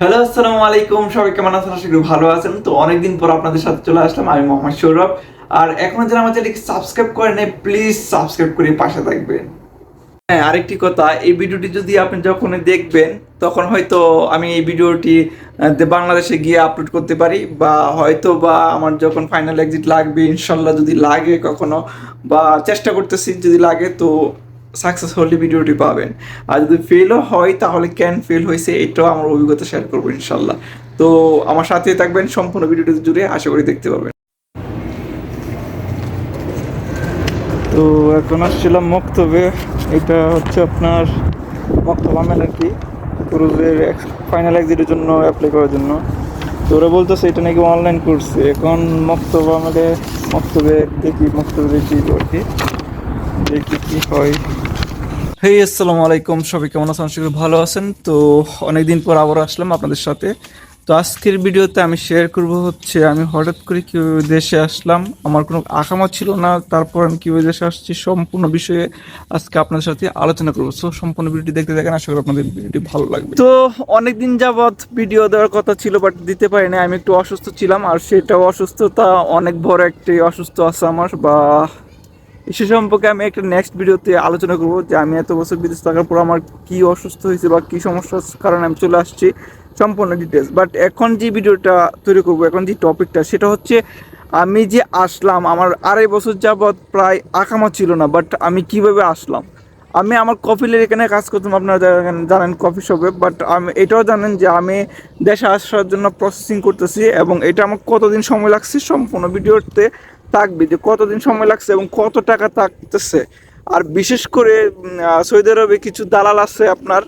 Hello, আসসালামু আলাইকুম। সবাই কেমন আছেন? আশা করি ভালো আছেন। তো অনেকদিন পর আপনাদের সাথে চলে আসলাম। আমি মোহাম্মদ সৌরভ। আর এখনও যারা আমার চ্যানেলকে সাবস্ক্রাইব করেন প্লিজ সাবস্ক্রাইব করে পাশে থাকবেন। হ্যাঁ আরেকটি কথা, এই ভিডিওটি যদি আপনি যখন দেখবেন, তখন হয়তো আমি এই ভিডিওটি বাংলাদেশে গিয়ে আপলোড করতে পারি, বা হয়তো বা আমার যখন ফাইনাল এক্সিট লাগবে, ইনশাল্লাহ যদি লাগে কখনো, বা চেষ্টা করতেছি যদি লাগে, তো সাকসেসফুলি ভিডিওটি পাবেন। আর যদি ফেলও হয়, তাহলে কেন ফেল হয়েছে, এটাও আমার অভিজ্ঞতা শেয়ার করব ইনশাল্লাহ। তো আমার সাথে থাকবেন, সম্পূর্ণ ভিডিওটি জুড়ে আশা করি দেখতে পাবেন। তো এখন আসছিলাম মক্তবে। এটা হচ্ছে আপনার মক্তব আমেল আর কি। ক্রুজের ফাইনাল এক্সিটের জন্য অ্যাপ্লাই করার জন্য। তো ওরা বলতেছে এটা নাকি অনলাইন করছে এখন মক্তব আমালে, মক্তবে দেখি মক্তবে দেখি আর কি দেখি কি হয়। হেই আসসালামু আলাইকুম। সবাই কেমন আছেন? আশা করি ভালো আছেন। তো অনেকদিন পর আবার আসলাম আপনাদের সাথে। তো আজকের ভিডিওতে আমি শেয়ার করব হচ্ছে আমি হঠাৎ করে কীভাবে দেশে আসলাম আমার কোনো আকামা ছিল না তারপর আমি কীভাবে দেশে আসছি সম্পূর্ণ বিষয়ে আজকে আপনাদের সাথে আলোচনা করব। সো সম্পূর্ণ ভিডিওটি দেখতে দেখেন আশা করি আপনাদের ভিডিওটি ভালো লাগবে। তো অনেকদিন যাবৎ ভিডিও দেওয়ার কথা ছিল বাট দিতে পারি না আমি একটু অসুস্থ ছিলাম আর সেটাও অসুস্থতা অনেক বড় একটি অসুস্থ আছে আমার বা সে সম্পর্কে আমি একটা নেক্সট ভিডিওতে আলোচনা করব যে আমি এত বছর বিদেশ থাকার পর আমার কি অসুস্থ হয়েছে বা কি সমস্যার কারণে আমি চলে আসছি সম্পূর্ণ ডিটেলস বাট এখন যে ভিডিওটা তৈরি করব, এখন যে টপিকটা সেটা হচ্ছে আমি যে আসলাম, আমার আড়াই বছর যাবৎ প্রায় আকামা ছিল না বাট আমি কীভাবে আসলাম? আমি আমার কফিলের এখানে কাজ করতাম, আপনারা জানেন- কফি শপে বাট আমি এটাও জানেন যে আমি দেশে আসার জন্য প্রসেসিং করতেছি এবং এটা আমার কতদিন সময় লাগছে সম্পূর্ণ ভিডিওতে থাকবে যে কতদিন সময় লাগছে এবং কত টাকা থাকতেছে। আর বিশেষ করে সৌদি আরবে কিছু দালাল আছে আপনার,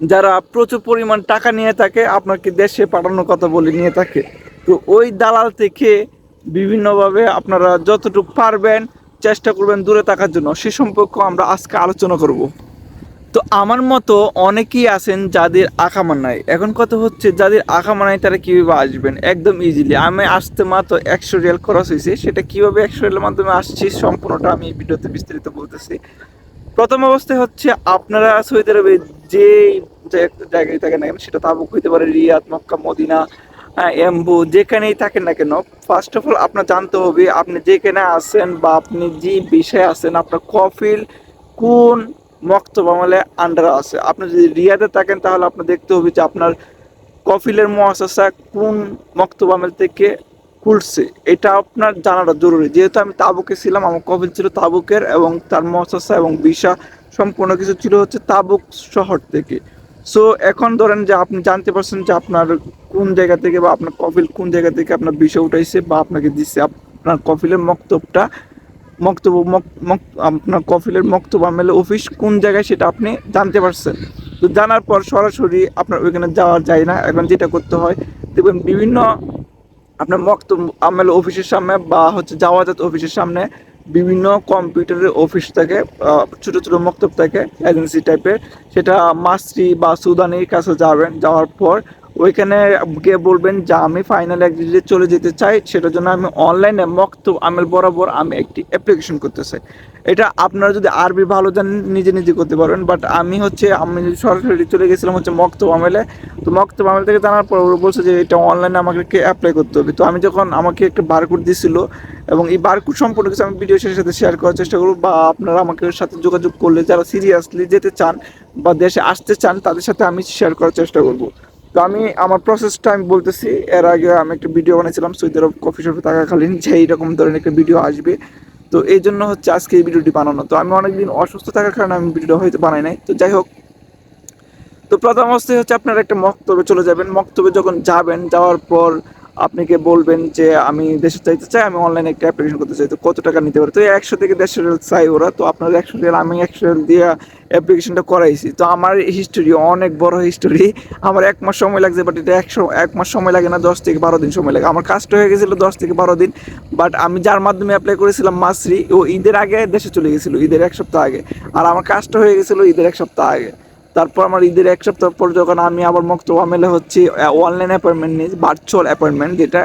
যারা প্রচুর পরিমাণ টাকা নিয়ে থাকে, আপনাকে দেশে পাঠানোর কথা বলে নিয়ে থাকে। তো ওই দালাল থেকে বিভিন্নভাবে আপনারা যতটুকু পারবেন, চেষ্টা করবেন দূরে থাকার জন্য। সে সম্পর্কে আমরা আজকে আলোচনা করব। তো আমার মতো অনেকেই আছেন যাদের আকামা নাই। এখন কথা হচ্ছে যাদের আকামা নাই তারা কীভাবে আসবেন? একদম ইজিলি আমি আসতে মাত্র একশো রিয়াল খরচ হয়েছে। সেটা কীভাবে একশো রিয়ালের মাধ্যমে আসছি সম্পূর্ণটা আমি ভিডিওতে বিস্তারিত বলতেছি। প্রথম অবস্থায় হচ্ছে আপনারা সৌদি আরবে যে জায়গায় থাকেন না কেন সেটা তাবুক হইতে পারে রিয়াদ মক্কা মদিনা আহ, এম্বু যেখানেই থাকেন না কেন ফার্স্ট অফ অল আপনার জানতে হবে আপনি যেখানে আছেন বা আপনি যে বিষয়ে আছেন আপনার কফিল কোন মক্তব আমলে আন্ডার আছে। আপনি যদি রিয়াদে থাকেন, তাহলে আপনার দেখতে হবে যে আপনার কফিলের মহাশাসা কোন মক্তব আমল থেকে খুলছে। এটা আপনার জানাটা জরুরি। যেহেতু আমি তাবুকে ছিলাম, আমার কফিল ছিল তাবুকের এবং তার মহাশাসা এবং বিশা সম্পূর্ণ কিছু ছিল হচ্ছে তাবুক শহর থেকে। সো এখন ধরেন যে আপনি জানতে পারছেন যে আপনার কোন জায়গা থেকে বা আপনার কফিল কোন জায়গা থেকে আপনার বিষয় উঠাইছে বা আপনাকে দিচ্ছে আপনার কফিলের মক্তবটা মক্তব্য, মক- মক- আপনার কফিলের মক্তব আমেলে অফিস কোন জায়গায় সেটা আপনি জানতে পারছেন? তো জানার পর সরাসরি আপনার ওইখানে যাওয়া যায় না। এখন যেটা করতে হয়, দেখবেন বিভিন্ন আপনার মক্তব আমেল অফিসের সামনে বা হচ্ছে যাওয়া যাওয়াজাত অফিসের সামনে বিভিন্ন কম্পিউটারের অফিস থাকে ছোটো ছোট মক্তব থাকে এজেন্সি টাইপের সেটা মাস্রি বা সুদানির কাছে যাবেন, যাওয়ার পর ওইখানে গিয়ে বলবেন যে আমি ফাইনাল এক্সিটে চলে যেতে চাই, সেটার জন্য আমি অনলাইনে মক্তব আমেল বরাবর আমি একটি অ্যাপ্লিকেশন করতে চাই। এটা আপনারা যদি আরবি ভালো জানেন, নিজে নিজে করতে পারবেন বাট আমি হচ্ছে, আমি সরাসরি চলে গেছিলাম হচ্ছে মক্তব আমেলে তো মক্তব আমেল থেকে জানার পর ওরা বলছে যে এটা অনলাইনে আমাকে অ্যাপ্লাই করতে হবে। তো আমি যখন আমাকে একটা বারকোড দিছিল, এবং এই বারকোড সম্পর্কে কিছু আমি ভিডিও সাথে শেয়ার করার চেষ্টা করব, বা আপনারা আমাকে সাথে যোগাযোগ করলে, যারা সিরিয়াসলি যেতে চান, বা দেশে আসতে চান, তাদের সাথে আমি শেয়ার করার চেষ্টা করব। তো আমি আমার প্রসেসটা আমি বলতেছি, এর আগে আমি একটা ভিডিও বানিয়েছিলাম সৌদি আরব কফি শপে থাকাকালীন, যে এইরকম ধরনের একটা ভিডিও আসবে। তো এই জন্য হচ্ছে আজকে এই ভিডিওটি বানানো। তো আমি অনেকদিন অসুস্থ থাকার কারণে আমি ভিডিওটা হয়তো বানাই নাই। তো যাই হোক। তো প্রথম অবস্থায় হচ্ছে আপনারা একটা মক্তবে চলে যাবেন। মক্তবে যখন যাবেন, যাওয়ার পর আপনাকে বলবেন যে আমি দেশে চাইতে চাই, আমি অনলাইনে একটা অ্যাপ্লিকেশন করতে চাই, তো কত টাকা নিতে পারে? তো একশো থেকে দেড়শো রিয়াল চাই ওরা, তো আপনার একশো রিয়াল, আমি একশো রিয়াল দিয়ে অ্যাপ্লিকেশনটা করাইছি। তো আমার হিস্টোরি অনেক বড় হিস্টোরি আমার এক মাস সময় লাগছে বাট এটা একশো, এক মাস সময় লাগে না, দশ থেকে বারো দিন সময় লাগে। আমার কাজটা হয়ে গেছিল দশ থেকে বারো দিন বাট আমি যার মাধ্যমে অ্যাপ্লাই করেছিলাম, মাসরি, ও ঈদের আগে দেশে চলে গেছিল, ঈদের এক সপ্তাহ আগে। আর আমার কাজটা হয়ে গেছিল ঈদের এক সপ্তাহ আগে। তারপর আমার ঈদের এক সপ্তাহ পর যখন আমি আবার মুক্ত আমেলে হচ্ছে অনলাইন অ্যাপয়েন্টমেন্ট নিয়ে ভার্চুয়াল অ্যাপয়েন্টমেন্ট যেটা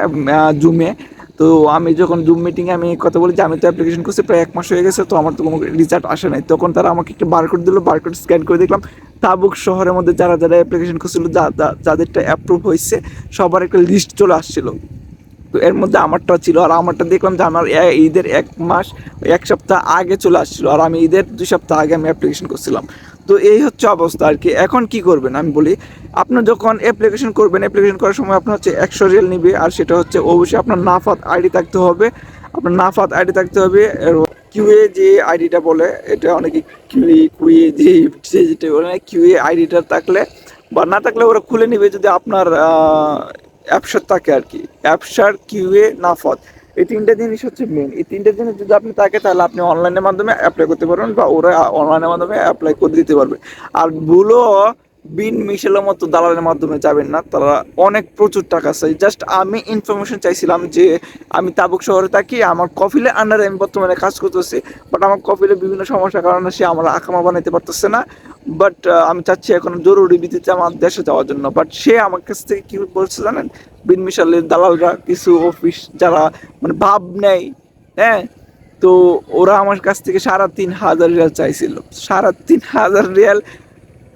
জুমে তো আমি যখন জুম মিটিংয়ে আমি কথা বলি যে, আমি তো অ্যাপ্লিকেশন করছি প্রায় এক মাস হয়ে গেছে, তো আমার তো কোনো রেজাল্ট আসে নাই। তখন তারা আমাকে একটা বারকোড দিল বারকোড স্ক্যান করে দেখলাম, তাবুক শহরের মধ্যে যারা যারা অ্যাপ্লিকেশন করছিল যাদেরটা অ্যাপ্রুভ হয়েছে, সবার একটা লিস্ট চলে আসছিল। তো এর মধ্যে আমারটা ছিল, আর আমারটা দেখলাম যে, আমার ঈদের এক মাস, এক সপ্তাহ আগে চলে আসছিল, আর আমি ঈদের দুই সপ্তাহ আগে আমি অ্যাপ্লিকেশন করছিলাম তো এই হচ্ছে অবস্থা আর কি। এখন কি করবেন? আমি বলি, আপনি যখন অ্যাপ্লিকেশন করবেন অ্যাপ্লিকেশন করার সময় আপনার হচ্ছে একশো রিয়েল নিবে আর সেটা হচ্ছে অবশ্যই আপনার নাফাত আইডি থাকতে হবে। আপনার নাফাত আইডি থাকতে হবে। কিউএ যে আইডিটা বলে, এটা অনেকে কিউএ কুয়ে যে যেটা বলে কিউএ আইডিটা থাকলে বা না থাকলে ওরা খুলে নিবে যদি আপনার অ্যাপসার থাকে আর কি। অ্যাপসার কিউএ নাফত। এই তিনটা জিনিস হচ্ছে মেন এই তিনটা জিনিস যদি আপনি থাকে, তাহলে আপনি অনলাইনের মাধ্যমে অ্যাপ্লাই করতে পারবেন বা ওরা অনলাইনের মাধ্যমে অ্যাপ্লাই করে দিতে পারবে। আর ভুলও বিন মিশেলের মতো দালালের মাধ্যমে যাবেন না, তারা অনেক প্রচুর টাকা চাই জাস্ট আমি ইনফরমেশন চাইছিলাম যে আমি তাবুক শহরে থাকি, আমার কফিলের আন্ডারে আমি বর্তমানে কাজ করতেছি বাট আমার কফিলে বিভিন্ন সমস্যার কারণে সে আমার আকামা বানাইতে পারতেছে না। বাট আমি চাচ্ছি এখন জরুরি ভিত্তিতে আমার দেশে যাওয়ার জন্য। বাট সে আমার কাছ থেকে কী বলছে জানেন? বিন মিশালের দালালরা কিছু অফিস যারা মানে ভাব নেয় হ্যাঁ? তো ওরা আমার কাছ থেকে সাড়ে তিন হাজার রিয়াল চাইছিল। সাড়ে তিন হাজার রিয়াল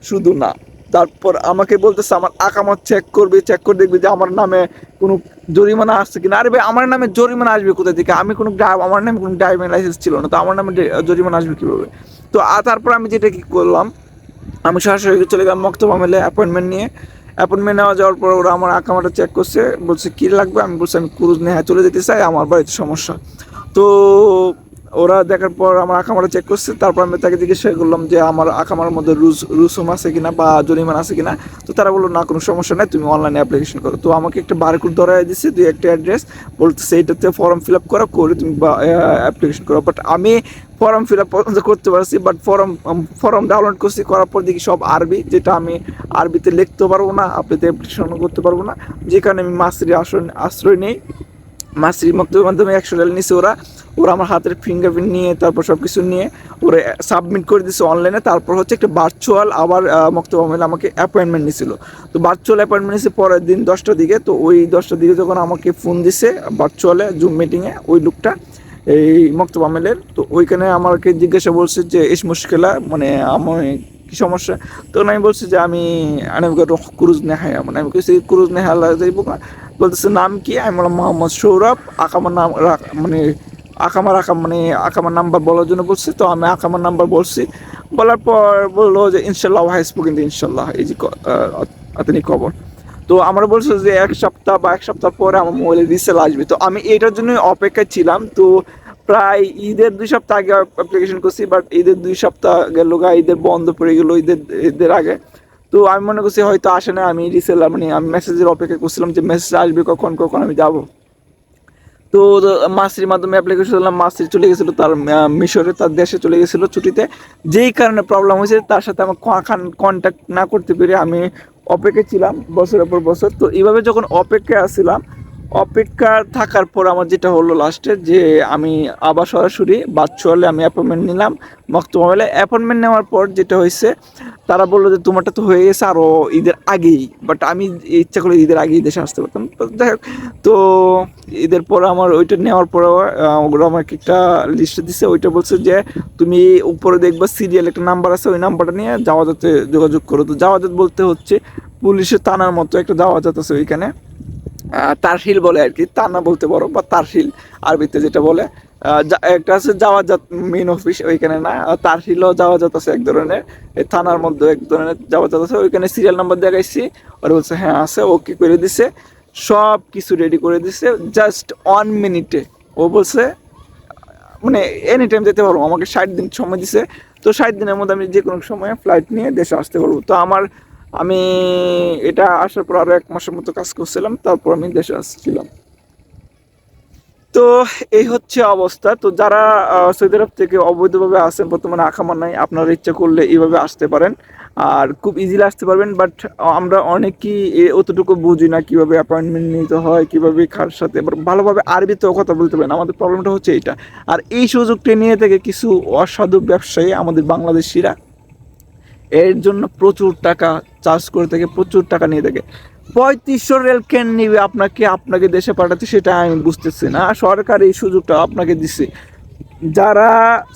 শুধু না। তারপর আমাকে বলতেছে, আমার আকামত চেক করবে চেক করে দেখবে যে আমার নামে কোনো জরিমানা আসছে কিনা। আরে ভাই, আমার নামে জরিমানা আসবে কোথা থেকে? আমি কোনো আমার নামে কোনো ড্রাইভিং লাইসেন্স ছিল না, তো আমার নামে জরিমানা আসবে কীভাবে? তো তারপর আমি যেটা কি করলাম, আমি সরাসরি চলে গেলাম মক্তব আমেলে অ্যাপয়েন্টমেন্ট নিয়ে। অ্যাপয়েন্টমেন্ট নেওয়া যাওয়ার পর ওরা আমার আঁকামাটা চেক করছে, বলছে, কী লাগবে? আমি বলছি, আমি ক্রুজ নেহা চলে যেতে চাই, আমার বাড়িতে সমস্যা। তো ওরা দেখার পর আমার আকামাটা চেক করছে, তারপর আমি তাকে জিজ্ঞাসা করলাম যে আমার আকামার মধ্যে রুজ রুসুম আছে কিনা বা জরিমান আছে কিনা। তো তারা বলল, না, কোনো সমস্যা নেই, তুমি অনলাইনে অ্যাপ্লিকেশন করো। তো আমাকে একটা বারকোড ধরাই দিচ্ছে দুই একটা অ্যাড্রেস বলতেছে, এইটাতে ফর্ম ফিল আপ করা, করে তুমি অ্যাপ্লিকেশন করো। বাট আমি ফর্ম ফিল আপ করতে পারছি বাট ফর্ম ফর্ম ডাউনলোড করছি, করার পর দেখি সব আরবি, যেটা আমি আরবিতে লিখতে পারব না আপনিতে অ্যাপ্লিকেশন করতে পারব না। যেখানে আমি মাসরি আশ্রয় আশ্রয় নেই মাসরি মক্তবের মাধ্যমে একশো রিয়াল নিছে ওরা। ওরা আমার হাতের ফিঙ্গারপ্রিন্ট নিয়ে, তারপর সব কিছু নিয়ে ওরা সাবমিট করে দিছে অনলাইনে তারপর হচ্ছে একটা ভার্চুয়াল আবার মক্তব আমেল আমাকে অ্যাপয়েন্টমেন্ট নিছিল। তো ভার্চুয়াল অ্যাপয়েন্টমেন্ট নিছে পরের দিন দশটার দিকে। তো ওই দশটার দিকে যখন আমাকে ফোন দিছে ভার্চুয়ালে জুম মিটিংয়ে ওই লোকটা, এই মক্তব আমেলের তো ওইখানে আমাকে জিজ্ঞাসা বলছে যে এস মুশকিলা মানে আমার কি সমস্যা? তখন আমি বলছি যে আমি ক্রুজ নেহাই মানে আমি কিছু ক্রুজ নেহা যাইব বলতেছে, নাম কি? আমি বললাম, মোহাম্মদ সৌরভ। আকামার নাম মানে আকামার আকাম মানে আকামার নাম্বার বলার জন্য বলছে। তো আমি আকামার নাম্বার বলছি। বলার পর বলল যে, ইনশাল্লাহ, হাই স্পোকেন ইনশাল্লাহ। এই যে আতনি খবর। তো আমরা বলছো যে, এক সপ্তাহ বা এক সপ্তাহ পরে আমার মোবাইলে রিসেল আসবে। তো আমি এটার জন্য অপেক্ষায় ছিলাম। তো প্রায় ঈদের দুই সপ্তাহ আগে অ্যাপ্লিকেশন করছি বাট ঈদের দুই সপ্তাহ গেল ঈদের বন্ধ পড়ে গেলো ঈদের ঈদের আগে। তো আমি মনে করছি হয়তো আসে না, আমি রিসেলার মানে আমি মেসেজের অপেক্ষা করছিলাম যে মেসেজ আসবে কখন কখন আমি যাব। তো মাসির মাধ্যমে অ্যাপ্লিকেশন করলাম মাসি চলে গেছিল তার মিশরে, তার দেশে চলে গেছিল ছুটিতে। যেই কারণে প্রবলেম হয়েছে, তার সাথে আমার কন্ট্যাক্ট না করতে পেরে আমি অপেক্ষা ছিলাম বছরের পর বছর। তো এইভাবে যখন অপেক্ষায় আসছিলাম অপেক্ষা থাকার পর আমার যেটা হলো লাস্টে যে আমি আবার সরাসরি ভার্চুয়ালে আমি অ্যাপয়েন্টমেন্ট নিলাম মক্ত মোবাইলে অ্যাপয়েন্টমেন্ট নেওয়ার পর যেটা হয়েছে, তারা বলল যে তোমারটা তো হয়ে গেছে আরও ঈদের আগেই বাট আমি ইচ্ছা করে ঈদের আগেই দেশে আসতে পারতাম। যাই হোক, তো ঈদের পর আমার ওইটা নেওয়ার পর ওগুলো আমাকে একটা লিস্ট দিছে, ওইটা বলছে যে তুমি উপরে দেখবা সিরিয়াল একটা নাম্বার আছে, ওই নাম্বারটা নিয়ে যাওয়াজাতে যোগাযোগ করো। তো যাওয়াজাত বলতে হচ্ছে পুলিশের থানার মতো একটা যাওয়াজাত আছে ওইখানে। তারশিল বলে আর কি তানা বলতে পারো বা তারশিল আরবিতে যেটা বলে। একটা আছে যাওয়াজাত মেন অফিস, ওইখানে না তারশিলও যাওয়াজাত আছে এক ধরনের, এই থানার মধ্যে এক ধরনের যাওয়াজাত আছে, ওইখানে সিরিয়াল নাম্বার দেখাইছি, ওরা বলছে হ্যাঁ আছে, ও ওকে করে দিছে? সব কিছু রেডি করে দিছে জাস্ট ওয়ান মিনিটে ও বলছে মানে এনি টাইম যেতে পারব, আমাকে ষাট দিন সময় দিছে, তো ষাট দিনের মধ্যে আমি যে কোনো সময় ফ্লাইট নিয়ে দেশে আসতে পারব। তো আমার আমি এটা আসার পর আরও এক মাসের মতো কাজ করছিলাম, তারপর আমি দেশে আসছিলাম। তো এই হচ্ছে অবস্থা। তো যারা সৌদি আরব থেকে অবৈধভাবে আসেন, বর্তমানে আখামার নাই, আপনারা ইচ্ছা করলে এইভাবে আসতে পারেন। আর খুব ইজিলি আসতে পারবেন বাট আমরা অনেকেই অতটুকু বুঝি না কীভাবে অ্যাপয়েন্টমেন্ট নিতে হয়, কীভাবে কার সাথে। ভালোভাবে আরবিতেও কথা বলতে পারেন আমাদের প্রবলেমটা হচ্ছে এইটা। আর এই সুযোগটা নিয়ে থেকে কিছু অসাধু ব্যবসায়ী আমাদের বাংলাদেশিরা, এর জন্য প্রচুর টাকা চার্জ করে থাকে, প্রচুর টাকা নিয়ে থাকে। পঁয়ত্রিশশো রেল কেন নিবে আপনাকে আপনাকে দেশে পাঠাতে সেটা আমি বুঝতেছি না। সরকার এই সুযোগটা আপনাকে দিচ্ছে যারা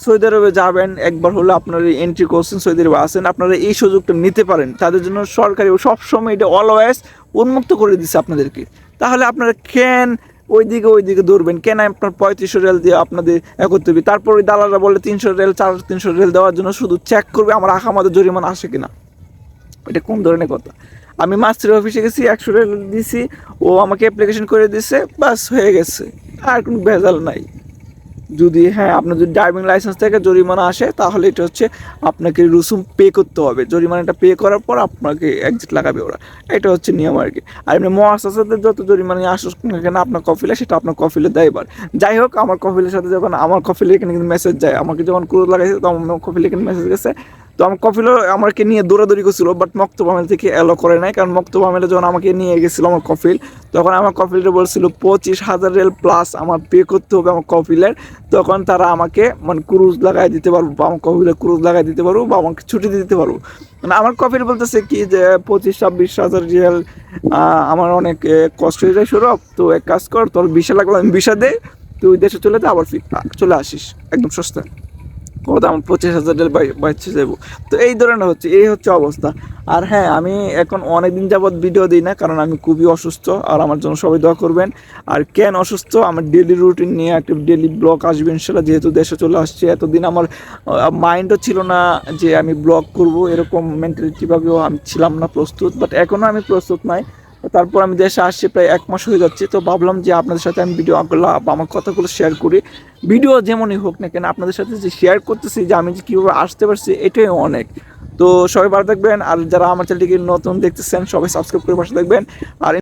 সৌদি আরবে যাবেন, একবার হলে আপনারা এন্ট্রি করছেন, সৌদি আরবে আসেন আপনারা এই সুযোগটা নিতে পারেন। তাদের জন্য সরকারি সবসময় এটা অলওয়েজ উন্মুক্ত করে দিচ্ছে আপনাদেরকে। তাহলে আপনারা কেন ওইদিকে ওইদিকে দৌড়বেন? কেন আপনার পঁয়ত্রিশশো রেল দিয়ে আপনাদের এ করতে হবে? তারপর ওই দালালরা বলে, তিনশো রেল, চার, তিনশো রেল দেওয়ার জন্য শুধু চেক করবে, আমার আখামাদের জরিমানা আসে কিনা? এটা কোন ধরনের কথা? আমি মাস্টার অফিসে গেছি, একশো টাকা দিছি, ও আমাকে অ্যাপ্লিকেশন করে দিছে, বাস হয়ে গেছে। আর কোনো ভেজাল নাই। যদি হ্যাঁ আপনার যদি ড্রাইভিং লাইসেন্স থেকে, জরিমানা আসে, তাহলে এটা হচ্ছে আপনাকে রসুম পে করতে হবে। জরিমানাটা পে করার পর আপনাকে এক্সিট লাগাবে ওরা। এটা হচ্ছে নিয়ম আর কি। আর এমনি মহাসাসাদের যত জরিমানা আসুক না কেন, আপনার কফিলে সেটা আপনার কফিলে দেয় এবার। যাই হোক, আমার কফিলের সাথে যখন, আমার কফিলে এখানে কিন্তু মেসেজ যায়। আমাকে যখন ক্রোধ লাগাইছে, তখন আমার কফিলে এখানে মেসেজ গেছে। তো আমার কফিলও আমাকে নিয়ে দৌড়াদৌড়ি করছিল বাট মক্তব আমেল থেকে এলো করে নাই, কারণ মক্তব আমেলে যখন আমাকে নিয়ে গেছিল আমার কফিল তখন আমার কফিলটা বলছিল, পঁচিশ হাজার রেল প্লাস আমার পে করতে হবে আমার কফিলের তখন তারা আমাকে মানে ক্রুজ লাগাই দিতে পারব বা আমার কফিলে ক্রুজ লাগাই দিতে পারব বা আমাকে ছুটি দিতে পারব। মানে আমার কফিল বলতেছে কি যে, পঁচিশ ছাব্বিশ হাজার রিয়াল আমার অনেক কষ্ট হয়ে যায় সৌরভ, তো এক কাজ কর, তোর বিশা লাগল আমি বিশা দে, তুই দেশে চলে যা, আবার ফির চলে আসিস। একদম সস্তা আমার পঁচিশ হাজার বাচ্চা যাব তো এই ধরনের হচ্ছে, এই হচ্ছে অবস্থা। আর হ্যাঁ আমি এখন অনেক দিন যাবৎ ভিডিও দিই না, কারণ আমি খুবই অসুস্থ, আর আমার জন্য সবাই দোয়া করবেন। আর কেন অসুস্থ? আমার ডেলি রুটিন নিয়ে একটা ডেলি ব্লগ আসবে ইনশাল্লাহ যেহেতু দেশে চলে আসছে। এতদিন আমার মাইন্ডও ছিল না যে আমি ব্লগ করব, এরকম মেন্টালিটিভাবেও আমি ছিলাম না প্রস্তুত বাট এখনও আমি প্রস্তুত নাই। তারপর আমি দেশে আসছি, প্রায় এক মাস হয়ে যাচ্ছে। তো ভাবলাম যে আপনাদের সাথে আমি ভিডিও আমার কথাগুলো শেয়ার করি। ভিডিও যেমনই হোক না কেন, আপনাদের সাথে যে শেয়ার করতেছি, যে আমি যে কীভাবে আসতে পারছি, এটাই অনেক। তো সবাই ভালো থাকবেন, আর যারা আমার চ্যানেলটিকে নতুন দেখতেছেন, সবাই সাবস্ক্রাইব করে পাশে থাকবেন। আর